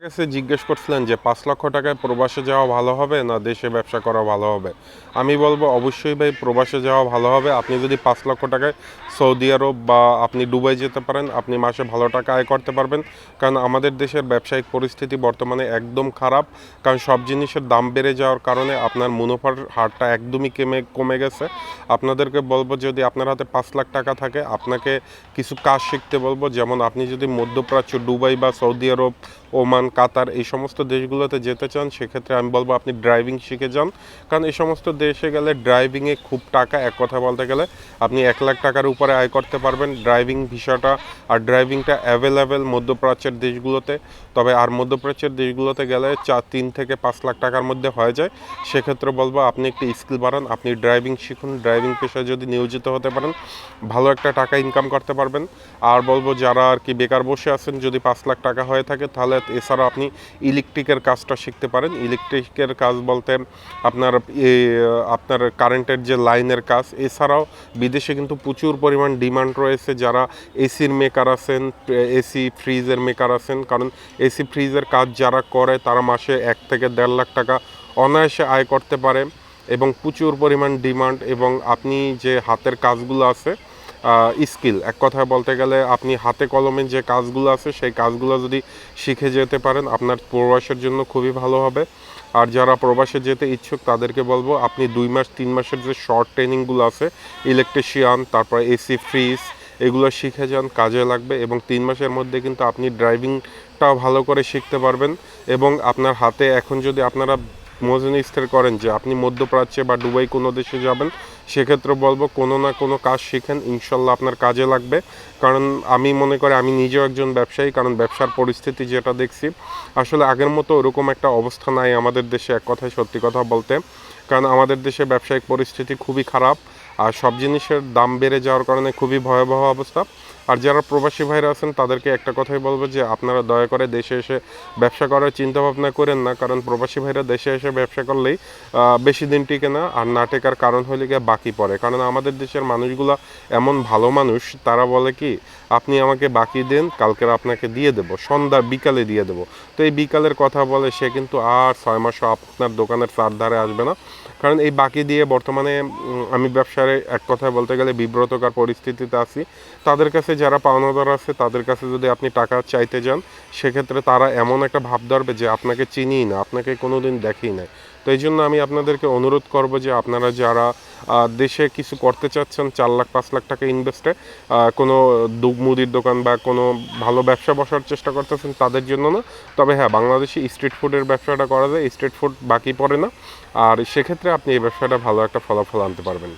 কাছে জিজ্ঞেস করছিলেন যে, পাঁচ লক্ষ টাকায় প্রবাসে যাওয়া ভালো হবে না দেশে ব্যবসা করা ভালো হবে? আমি বলব, অবশ্যই ভাই, প্রবাসে যাওয়া ভালো হবে। আপনি যদি পাঁচ লক্ষ টাকায় সৌদি আরব বা আপনি দুবাই যেতে পারেন, আপনি মাসে ভালো টাকা আয় করতে পারবেন। কারণ আমাদের দেশের ব্যবসায়িক পরিস্থিতি বর্তমানে একদম খারাপ। কারণ সব জিনিসের দাম বেড়ে যাওয়ার কারণে আপনার মুনাফার হারটা একদমই কমে কমে গেছে। আপনাদেরকে বলব, যদি আপনার হাতে পাঁচ লাখ টাকা থাকে, আপনাকে কিছু কাজ শিখতে বলব। যেমন আপনি যদি মধ্যপ্রাচ্য দুবাই বা সৌদি আরব ওমান, কাতার এই সমস্ত দেশগুলোতে যেতে চান, সেক্ষেত্রে আমি বলব আপনি ড্রাইভিং শিখে যান। কারণ এই সমস্ত দেশে গেলে ড্রাইভিংয়ে খুব টাকা, এক কথা বলতে গেলে আপনি এক লাখ টাকার উপরে আয় করতে পারবেন। ড্রাইভিং ভিসাটা আর ড্রাইভিংটা অ্যাভেলেবেল মধ্যপ্রাচ্যের দেশগুলোতে। তবে আর মধ্যপ্রাচ্যের দেশগুলোতে গেলে চার, তিন থেকে পাঁচ লাখ টাকার মধ্যে হয়ে যায়। সেক্ষেত্রে বলব আপনি একটি স্কিল বাড়ান, আপনি ড্রাইভিং শিখুন। ড্রাইভিং পেশায় যদি নিয়োজিত হতে পারেন, ভালো একটা টাকা ইনকাম করতে পারবেন। আর বলব যারা আর কি বেকার বসে আছেন, যদি পাঁচ লাখ টাকা হয়ে থাকে, তাহলে এছাড়াও আপনি ইলেকট্রিকের কাজটা শিখতে পারেন। ইলেকট্রিকের কাজ বলতে আপনার আপনার কারেন্টের যে লাইনের কাজ, এছাড়াও বিদেশে কিন্তু প্রচুর পরিমাণ ডিমান্ড রয়েছে যারা এসির মেকার আছেন, এসি ফ্রিজের মেকার আছেন। কারণ এসি ফ্রিজের কাজ যারা করে, তারা মাসে এক থেকে দেড় লাখ টাকা অনায়াসে আয় করতে পারে এবং প্রচুর পরিমাণ ডিমান্ড এবং আপনি যে হাতের কাজগুলো আছে স্কিল এক কথায় বলতে গেলে আপনি হাতে কলমে যে কাজগুলো আছে, সেই কাজগুলো যদি শিখে যেতে পারেন, আপনার প্রবাসের জন্য খুবই ভালো হবে। আর যারা প্রবাসে যেতে ইচ্ছুক, তাদেরকে বলব, আপনি দুই মাস, তিন মাসের যে শর্ট ট্রেনিংগুলো আছে ইলেকট্রিশিয়ান তারপর এসি ফ্রিজ এগুলো শিখে যান, কাজে লাগবে এবং তিন মাসের মধ্যে কিন্তু আপনি ড্রাইভিংটাও ভালো করে শিখতে পারবেন। এবং আপনার হাতে এখন যদি আপনারা মজুনি স্থির করেন যে আপনি মধ্যপ্রাচ্যে বা ডুবাই কোনো দেশে যাবেন, সেক্ষেত্রে বলব কোনো না কোনো কাজ শিখেন, ইনশাল্লাহ আপনার কাজে লাগবে। কারণ আমি মনে করি আমি নিজেও একজন ব্যবসায়ী, কারণ ব্যবসার পরিস্থিতি যেটা দেখছি, আসলে আগের মতো ওরকম একটা অবস্থা নাই আমাদের দেশে, এক কথায় সত্যি কথা বলতে। কারণ আমাদের দেশে ব্যবসায়িক পরিস্থিতি খুবই খারাপ আর সব জিনিসের দাম বেড়ে যাওয়ার কারণে খুবই ভয়াবহ অবস্থা। আর যারা প্রবাসী ভাইরা আছেন, তাদেরকে একটা কথাই বলব যে আপনারা দয়া করে দেশে এসে ব্যবসা করার চিন্তা ভাবনা করেন না, কারণ প্রবাসী ভাইরা দেশে এসে ব্যবসা করলেই বেশি দিন টিকে না আর না টেকার কারণ হলে গিয়ে বাকি পড়ে। কারণ আমাদের দেশের মানুষগুলো এমন ভালো মানুষ, তারা বলে কি, আপনি আমাকে বাকি দেন, কালকের আপনাকে দিয়ে দেবো, সন্ধ্যা বিকালে দিয়ে দেবো। তো এই বিকালের কথা বলে সে কিন্তু আর ছয় মাসও আপনার দোকানের চার ধারে আসবে না। কারণ এই বাকি দিয়ে বর্তমানে আমি ব্যবসার এক কথায় বলতে গেলে বিব্রতকার পরিস্থিতিতে আছি। তাদের কাছে যারা পাওনাদার আছে, তাদের কাছে যদি আপনি টাকা চাইতে যান, সেক্ষেত্রে তারা এমন একটা ভাব ধরবে যে আপনাকে চিনিই না, আপনাকে কোনোদিন দেখেই নাই। তো এই জন্য আমি আপনাদেরকে অনুরোধ করব যে আপনারা যারা দেশে কিছু করতে চাচ্ছেন, চার লাখ, পাঁচ লাখ টাকা ইনভেস্টে কোনো মুদির দোকান বা কোনো ভালো ব্যবসা বসার চেষ্টা করতেছেন তাদের জন্য না। তবে হ্যাঁ বাংলাদেশে স্ট্রিট ফুডের ব্যবসাটা করা যায় স্ট্রিট ফুড বাকি পড়ে না। আর সেক্ষেত্রে আপনি এই ব্যবসাটা ভালো একটা ফলাফল আনতে পারবেন।